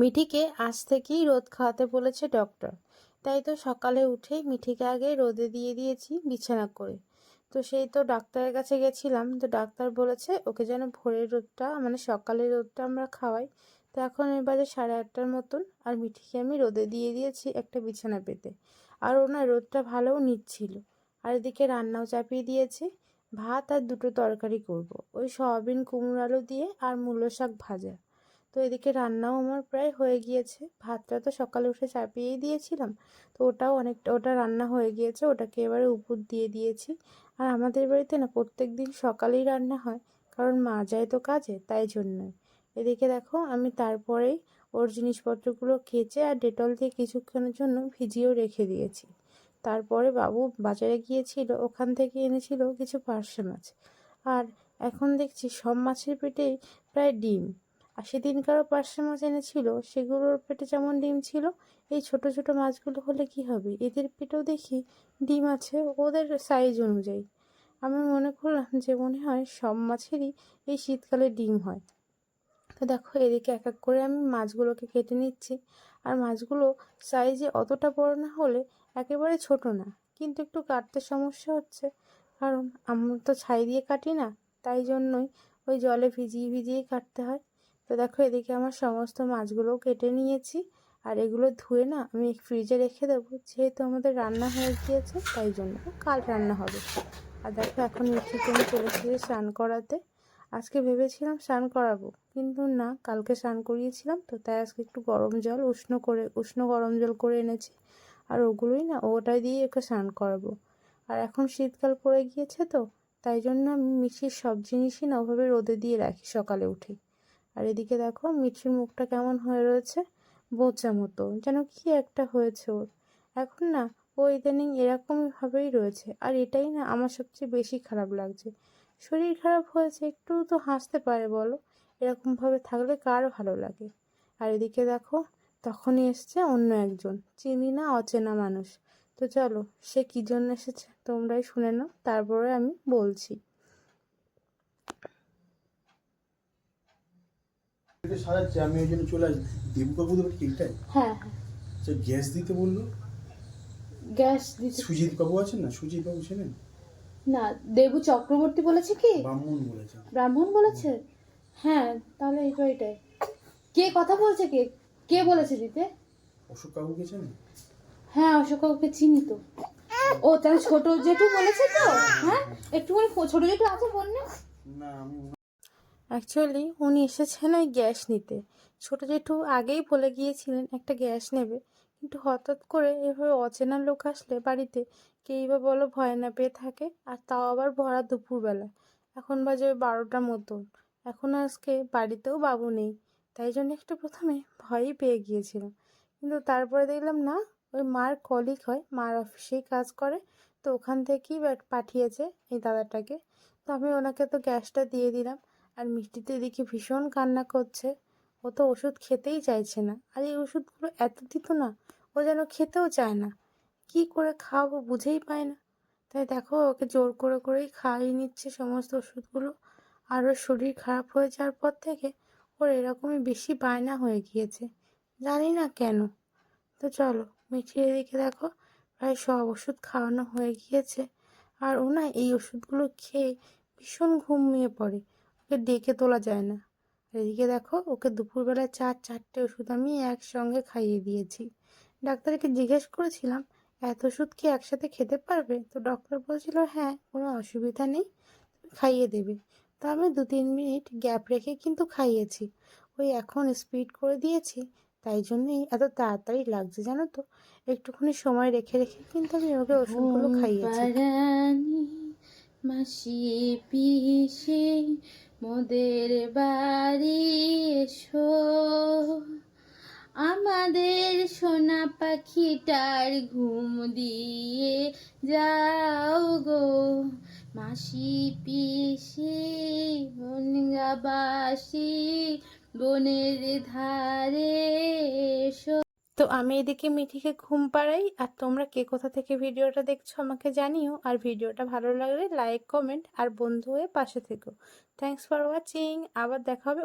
মিঠিকে আজ থেকেই রোদ খাওয়াতে বলেছে ডক্টর। তাই তো সকালে উঠেই মিঠিকে আগে রোদে দিয়ে দিয়েছি বিছানা করে। তো সেই তো ডাক্তারের কাছে গেছিলাম, তো ডাক্তার বলেছে ওকে যেন ভোরের রোদটা মানে সকালের রোদটা আমরা খাওয়াই। তো এখন এর বাজে সাড়ে আটটার মতন, আর মিঠিকে আমি রোদে দিয়ে দিয়েছি একটা বিছানা পেতে। আর ওনার রোদটা ভালোও নিচ্ছিল। আর এদিকে রান্নাও চাপিয়ে দিয়েছি। ভাত আর দুটো তরকারি করব। ওই সয়াবিন, কুমড়ো আলু দিয়ে আর মূলো শাক ভাজা। তো এদিকে রান্নাও আমার প্রায় হয়ে গিয়েছে। ভাতটা তো সকালে উঠে চাপিয়েই দিয়েছিলাম। তো ওটাও অনেকটা, ওটা রান্না হয়ে গিয়েছে, ওটাকে এবারে উপর দিয়ে দিয়েছি। আর আমাদের বাড়িতে না প্রত্যেক দিন সকালেই রান্না হয়, কারণ মা যায় তো কাজে, তাই জন্যই। এদিকে দেখো, আমি তারপরেই ওর জিনিসপত্রগুলো কেচে আর ডেটল দিয়ে কিছুক্ষণের জন্য ভিজিয়েও রেখে দিয়েছি। তারপরে বাবু বাজারে গিয়েছিল, ওখান থেকে এনেছিল কিছু পার্শে মাছ। আর এখন দেখছি সব মাছের পেটেই প্রায় ডিম। আর সেদিনকারও পার্শে মাছ এনেছিল, সেগুলোর পেটে যেমন ডিম ছিল, এই ছোট ছোট মাছগুলো হলে কি হবে? এদের পেটেও দেখি ডিম আছে, ওদের সাইজ অনুযায়ী। আমি মনে করলাম যে মনে হয় সব মাছেরই এই শীতকালে ডিম হয়। তো দেখো, এদিকে এক এক করে আমি মাছগুলোকে কেটে নিচ্ছি। আর মাছগুলো সাইজে অতটা বড় না হলে একেবারে ছোট না, কিন্তু একটু কাটতে সমস্যা হচ্ছে। কারণ আমরা তো ছাই দিয়ে কাটি না, তাই জন্যই ওই জলে ভিজিয়ে ভিজিয়েই কাটতে হয়। তো দেখো এদিকে আমার সমস্ত মাছগুলোও কেটে নিয়েছি। আর এগুলো ধুয়ে না আমি ফ্রিজে রেখে দেবো। যেহেতু আমাদের রান্না হয়ে গিয়েছে, তাই জন্য কাল রান্না হবে। আর দেখো এখন মিঠিকে আমি চলে স্নান করাতে। আজকে ভেবেছিলাম স্নান করাবো, কিন্তু না, কালকে স্নান করিয়েছিলাম তো তাই আজকে একটু গরম জল, উষ্ণ করে, উষ্ণ গরম জল করে এনেছি। আর ওগুলোই না, ওটাই দিয়ে ওকে স্নান করাবো। আর এখন শীতকাল পড়ে গিয়েছে তো, তাই জন্য আমি মিষ্টির সব জিনিসই না ওভাবে রোদে দিয়ে রাখি সকালে উঠে। আর এদিকে দেখো, মিঠির মুখটা কেমন হয়ে রয়েছে? বোচা মতো, যেন কি একটা হয়েছে ওর। এখন না, ও ইদানিং এরকমভাবেই রয়েছে, আর এটাই না আমার সবচেয়ে বেশি খারাপ লাগছে। শরীর খারাপ হয়েছে একটু তো হাসতে পারে, বলো? এরকমভাবে থাকলে কার ভালো লাগে? আর এদিকে দেখো, তখনই এসছে অন্য একজন, চিনি না অচেনা মানুষ। তো চলো, সে কী জন্য এসেছে তোমরাই শুনে নাও, তারপরে আমি বলছি। সারাচ্ছে আমি ওই জন্য চলে আসি। দেববাবু তো এইটাই হ্যাঁ হ্যাঁ। সে গ্যাস দিতে বলল? গ্যাস দিতে সুজিত বাবু আছেন না? সুজিত বাবু ছিলেন? না দেবু চক্রবর্তী বলেছে কি? ব্রাহ্মণ বলেছে। ব্রাহ্মণ বলেছে? হ্যাঁ তাহলে এই তো এটাই কে কথা বলছে কে? কে বলেছে দিতে? অশোক বাবু গেছেন হ্যাঁ অশোক কাকুকে চিনি তো। ও তাহলে ছোট জেঠু বলেছে তো? হ্যাঁ একটুখানি ফো- ছোট জেঠু আছে ফোন না না আমি অ্যাকচুয়ালি উনি এসেছেন ওই গ্যাস নিতে। ছোট জেঠু আগেই বলে গিয়েছিলেন, একটা গ্যাস নেবে। কিন্তু হঠাৎ করে এভাবে অচেনা লোক আসলে বাড়িতে, কেই বা বলো ভয় না পেয়ে থাকে, আর তাও আবার ভরা দুপুরবেলা। এখন বাজে ওই বারোটার মতন। এখন আজকে বাড়িতেও বাবু নেই। তাই জন্য একটু প্রথমে ভয়ই পেয়ে গিয়েছিলাম। কিন্তু তারপরে দেখলাম, না, ওই মার কলিগ হয়, মার অফিসেই কাজ করে, তো ওখান থেকেই পাঠিয়েছে এই দাদাটাকে। তো আমি ওনাকে তো গ্যাসটা দিয়ে দিলাম। আর মিষ্টিতে দেখি ভীষণ কান্না করছে। ও তো ওষুধ খেতেই চাইছে না। আর এই ওষুধগুলো এত দিত না, ও যেন খেতেও চায় না। কি করে খাওয়াবো বুঝেই পায় না। তাই দেখো, ওকে জোর করে করেই খাইয়ে নিচ্ছে সমস্ত ওষুধগুলো। আর ওর শরীর খারাপ হয়ে যাওয়ার পর থেকে ওর এরকমই বেশি বায়না হয়ে গিয়েছে। জানি না কেন। তো চলো মিঠির এদিকে দেখো, প্রায় সব ওষুধ খাওয়ানো হয়ে গিয়েছে। আর ও না এই ওষুধগুলো খেয়ে ভীষণ ঘুমিয়ে পড়ে। ওকে ডেকে তোলা যায় না। এদিকে দেখো, ওকে দুপুরবেলায় চার, চারটে ওষুধ আমি একসঙ্গে খাইয়ে দিয়েছি। ডাক্তারকে জিজ্ঞেস করেছিলাম, এত ওষুধ কি একসাথে খেতে পারবে? তো ডক্টর বলছিল হ্যাঁ কোনো অসুবিধা নেই খাইয়ে দেবে। তো আমি দু, তিন মিনিট গ্যাপ রেখে কিন্তু খাইয়েছি। ওই এখন স্পিড করে দিয়েছি, তাই জন্যই এত তাড়াতাড়ি লাগছে, জানো তো? একটুখানি সময় রেখে রেখে কিন্তু আমি ওকে ওষুধগুলো খাইয়েছি। মাসি পিসি মোদের বাড়ি এসো। আমাদের সোনা পাখিটার ঘুম দিয়ে যাও গো। মাসি পিসি মনগাবাসি বনের ধারে এসো। তো আমি এদিকে মিঠিকে ঘুম পাড়াই, আর তোমরা কে কোথা থেকে ভিডিওটা দেখছ আমাকে জানিও। আর ভিডিওটা ভালো লাগলে লাইক কমেন্ট আর বন্ধু হয়ে পাশে থেকো। থ্যাংকস ফর ওয়াচিং আবার দেখা হবে